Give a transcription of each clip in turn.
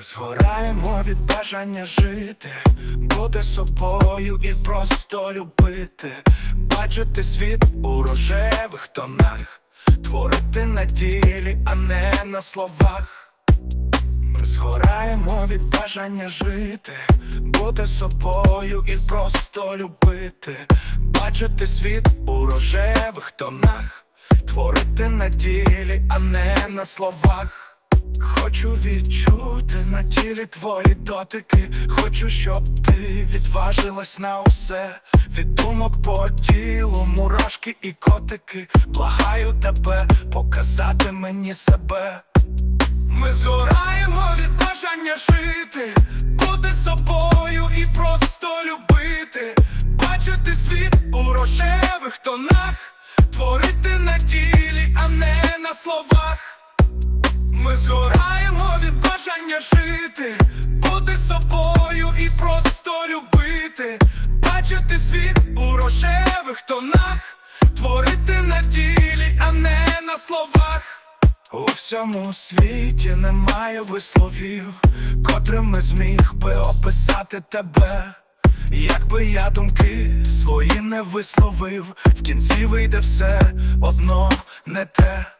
Згораємо від бажання жити, бути собою і просто любити, бачити світ у рожевих тонах, творити на ділі, а не на словах. Ми згораємо від бажання жити, бути собою і просто любити, бачити світ у рожевих тонах, творити на ділі, а не на словах. Хочу відчути на тілі твої дотики, хочу, щоб ти відважилась на усе, від думок по тілу, мурашки і котики, благаю тебе показати мені себе. Ми згораємо від бажання жити, бути собою і просто любити, бачити світ у рожевих тонах, творити на ділі, а не на словах. Ми згораємо від бажання жити, бути собою і просто любити, бачити світ у рожевих тонах, творити на ділі, а не на словах. У всьому світі немає висловів, котрими зміг би описати тебе. Якби я думки свої не висловив, в кінці вийде все одно не те.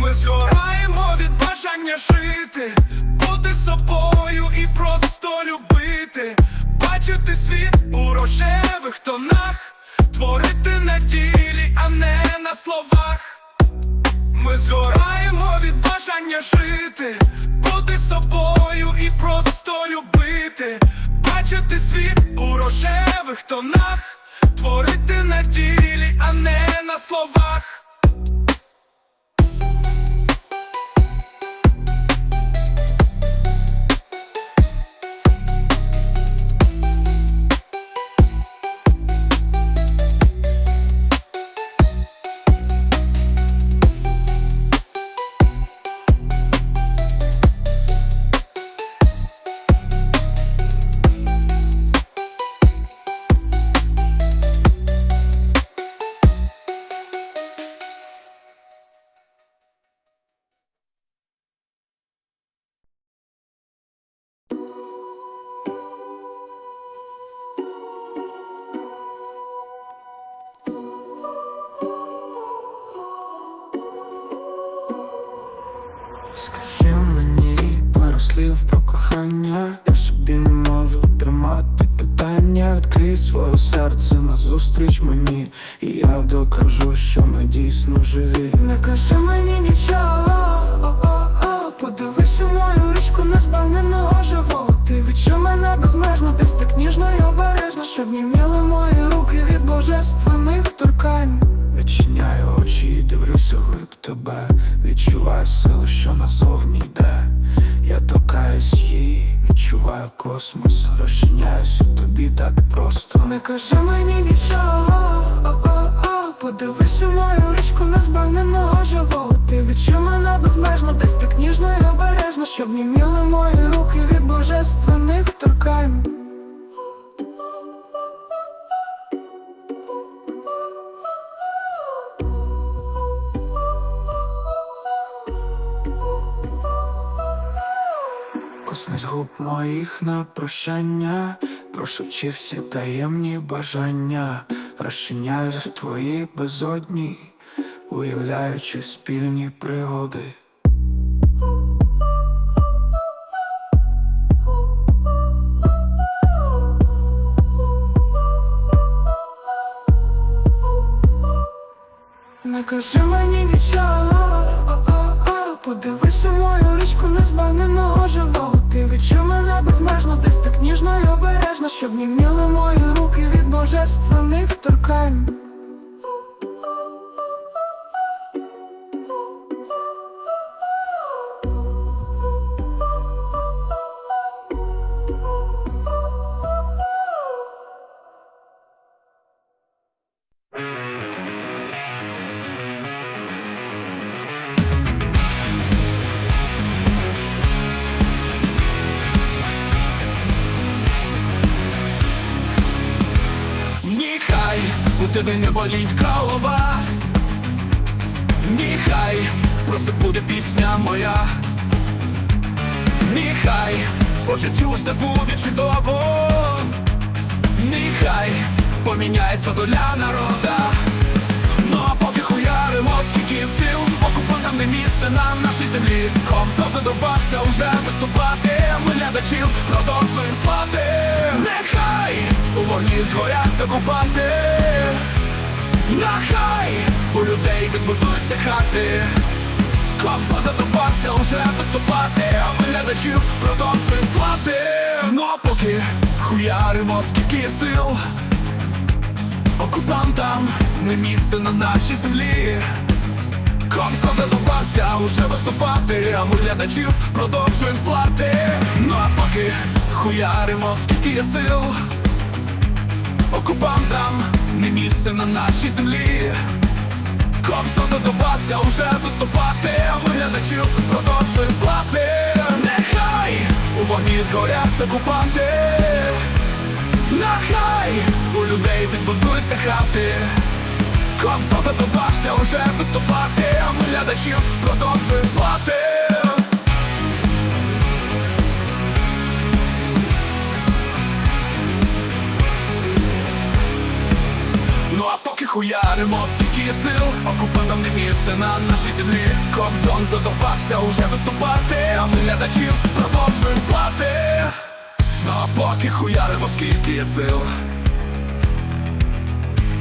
Ми згораємо від бажання жити, бути собою і просто любити, бачити світ у рожевих тонах, творити на ділі, а не на словах. Ми згораємо від бажання жити, бути собою і просто любити, бачити світ у рожевих тонах, творити на ділі, а не на словах. Кохання Я в собі не можу тримати питання. Відкрий своє серце назустріч мені. І я докажу, що ми дійсно живі. Не кажи мені нічого. О-о-о. Подивись у мою річку незбагненого живого. Ти відчув мене безмежно, десь так ніжно і обережно Щоб німіли мої руки від божественних відчуваю космос Розчиняюсь тобі так просто. Не кажи мені нічого губ моїх на прощання, прошепчи всі таємні бажання, розчиняюсь у твої безодні, уявляючи спільні пригоди. Не кажи мені нічого, у мою річку незбагненого живого Ти мене безмежно, десь так ніжно й обережно Щоб німіли мої руки від божественних торкань тебе не боліть голова, Ніхай про це буде пісня моя, Нехай по життю все буде чудово, нехай поміняється доля народа. Ну а поки хуяримо, скільки сил Окупантам не місце на нашій землі. Комсо задобався уже виступати Ми глядачів продовжуємо слати. Нехай у вогні згорять окупанти Нехай у людей відбудуються хати. Комсо задобався уже виступати А ми глядачів продовжуємо слати. Ну поки хуяримо, скільки сил. Окупантам не місце на нашій землі. Комсо задобався уже виступати, а ми глядачів продовжуємо слати. Ну а поки хуяримо, скільки сил Окупантам не місце на нашій землі Комсо задобався уже виступати, а ми глядачів продовжуємо слати. Нехай у вогні згорять окупанти Нехай у людей відбудуються хати Комсо задобався уже виступати, а ми глядачів продовжуємо слати. Поки хуяримо, скільки сил Окупантам не місце на нашій землі Кобзон задобався уже виступати, а ми глядачів продовжуємо слати. Ну а поки хуяримо, скільки сил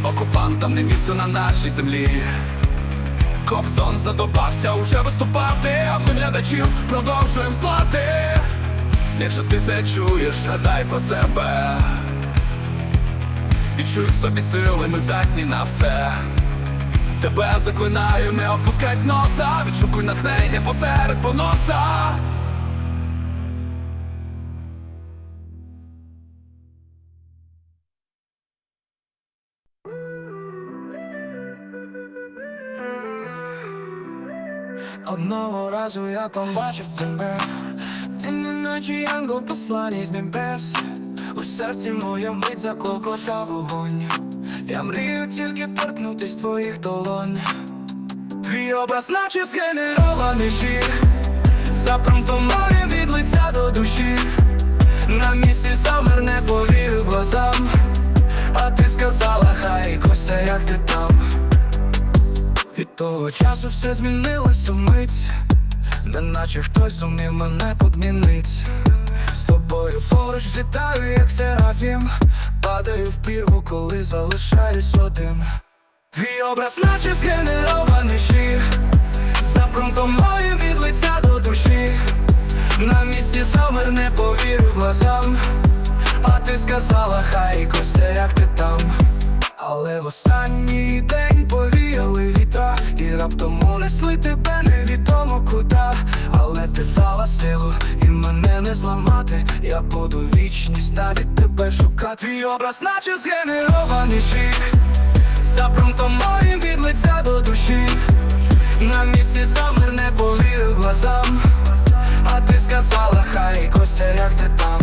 Окупантам не місце на нашій землі Кобзон задобався уже виступати, а ми глядачів продовжуємо слати. Якщо ти це чуєш, гадай про себе. Відчуй в собі сили, ми здатні на все. Тебе заклинаю, не опускать носа, відшукуй натхнення посеред поноса. Одного разу я побачив тебе, ти не наче янгол посланий з небес. Серці моєму мить заклокотав вогонь. Я мрію тільки торкнутись твоїх долонь. Твій образ наче згенерований шір Запрунтований від лиця до душі. На місці замер не повірив глазам. А ти сказала, хай Костя, як ти там? Від того часу все змінилося вмить Неначе хтось зумів мене подмінить поруч злітаю, як серафім. Падаю в пірву, коли залишаюсь один. Твій образ наче згенерований щир Запрунтований від лиця до душі. На місці замер не повірив глазам. А ти сказала, хай Костя, як ти там але в останній день повіяли Раптом унесли тебе невідомо куди. Але ти дала силу і мене не зламати. Я буду вічність навіть тебе шукати. Твій образ наче згенерований щит Запрунтований від лиця до душі. На місці замер не повірив глазам. А ти сказала, хай Костя, як ти там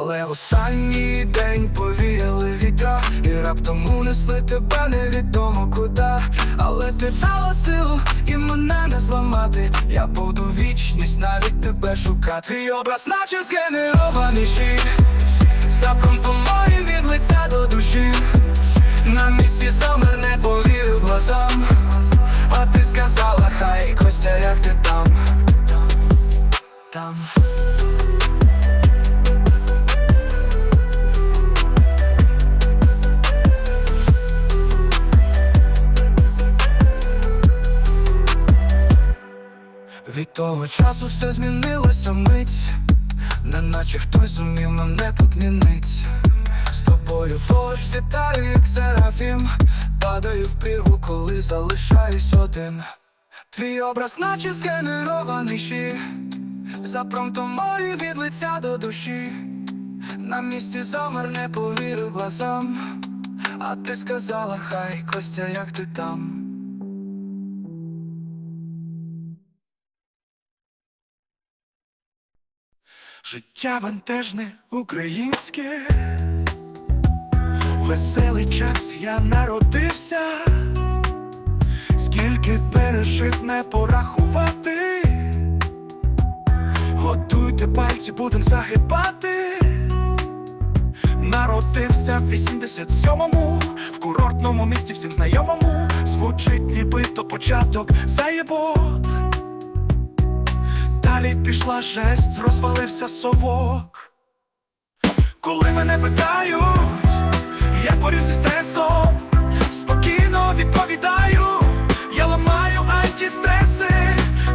Але останній день повіяли вітра І раптом унесли тебе невідомо куди. Але ти дала силу і мене не зламати. Я буду вічність навіть тебе шукати. Твій образ наче згенерований щит Запрунтований від лиця до душі. На місці замер не повірив глазам. А ти сказала, хай Костя, як ти там? Там часу все змінилося мить, неначе хтось зумів мене подмінить З тобою поруч злітаю, як серафім. Падаю в прірву, коли залишаюсь один. Твій образ наче згенерований щит Запромтований від лиця до душі. На місці замер не повірив глазам. А ти сказала, хай Костя, як ти там Життя бентежне українське веселий час я народився, скільки пережив не порахувати. Готуйте пальці, будем загибати. Народився в 87-му, в курортному місті всім знайомому. Звучить ніби то початок заєбок. Далі пішла жесть, розвалився совок. Коли мене питають, я борюсь зі стресом, спокійно відповідаю, я ламаю антистреси,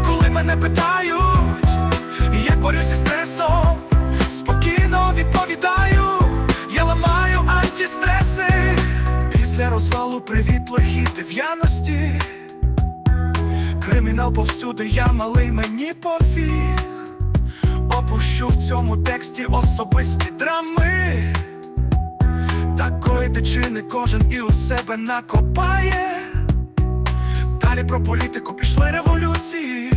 коли мене питають, як борюсь зі стресом, спокійно відповідаю, я ламаю антистреси. Після розвалу привіт лихій дев'яності. Кримінал повсюди, я малий, мені пофіг. Опущу в цьому тексті особисті драми. Такої дичини кожен і у себе накопає. Далі про політику пішли революції.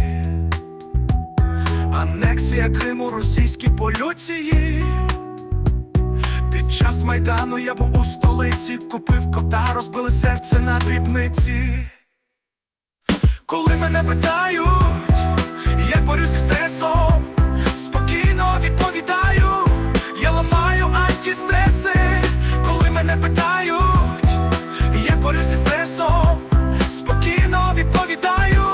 Анексія Криму, російські полюції. Під час майдану я був у столиці, купив кота, розбили серце на дрібниці. Коли мене питають, як борюсь зі стресом, спокійно відповідаю, я ламаю антистреси, коли мене питають, як борюсь зі стресом, спокійно відповідаю,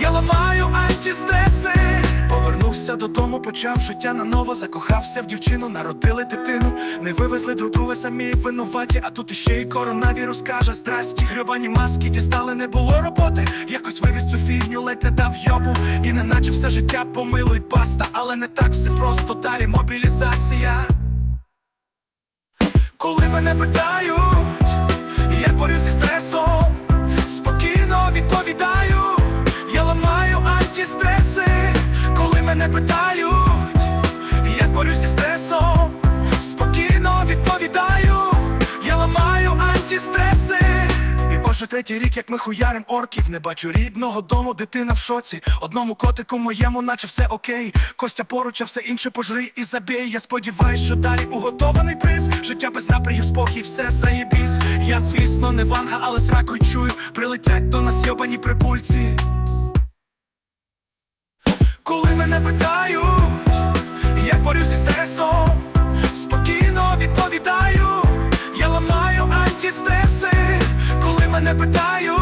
я ламаю антистреси. Повернувся додому, почав життя наново, закохався в дівчину, народили дитину, не вивезли друг друга самі винуваті, а тут іще й коронавірус каже здрасті, грьобані маски дістали, не було роботи. Якось вивіз цю фігню, ледь не дав йобу, і неначе все життя помилуй паста, але не так все просто далі мобілізація. Коли мене питають, як борюсь зі стресом, спокійно відповідаю, я ламаю антистреси, мене питають, як борюсь зі стресом, спокійно відповідаю, я ламаю антистреси. І може третій рік, як ми хуярим орків, не бачу рідного дому, дитина в шоці. Одному котику моєму, наче все окей. Костя поруч, а все інше пожри і забій. Я сподіваюсь, що далі уготований приз. Життя без напрягів, спокій, все заєбісь. Я, звісно, не ванга, але сракою чую. Прилетять до нас йобані прибульці. Коли мене питають, як борюсь зі стресом, спокійно відповідаю, я ламаю антистреси, коли мене питають,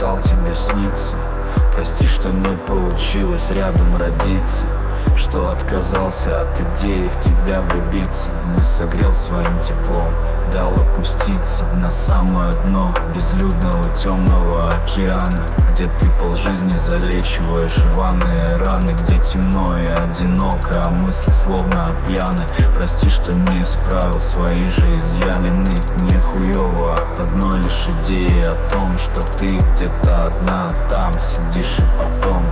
перестал тебе сниться. Прости, что не получилось рядом родиться. Что отказался от идеи в тебя влюбиться. Не согрел своим теплом, дал опуститься На самое дно безлюдного темного океана Где ты полжизни залечиваешь рваные раны Где темно и одиноко, а мысли словно пьяны. Прости, что не исправил свои же изъявлены Не хуёво от одной лишь идеи о том Что ты где-то одна там сидишь и потом.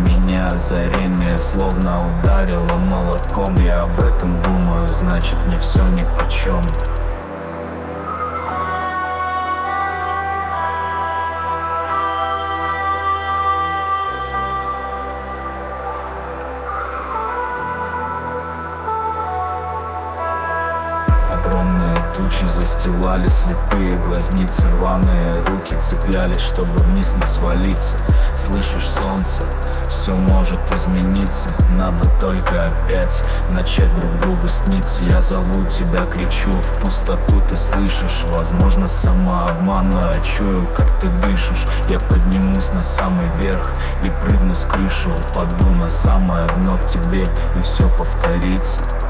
Меня озарение словно ударило молотком. Я об этом думаю, значит мне все ни по чем застилали слепые глазницы Рваные руки цеплялись, чтобы вниз не свалиться. Слышишь солнце, все может измениться Надо только опять начать друг другу сниться. Я зову тебя, кричу в пустоту, ты слышишь Возможно, но я чую, как ты дышишь. Я поднимусь на самый верх и прыгну с крыши Упаду на самое дно к тебе, и все повторится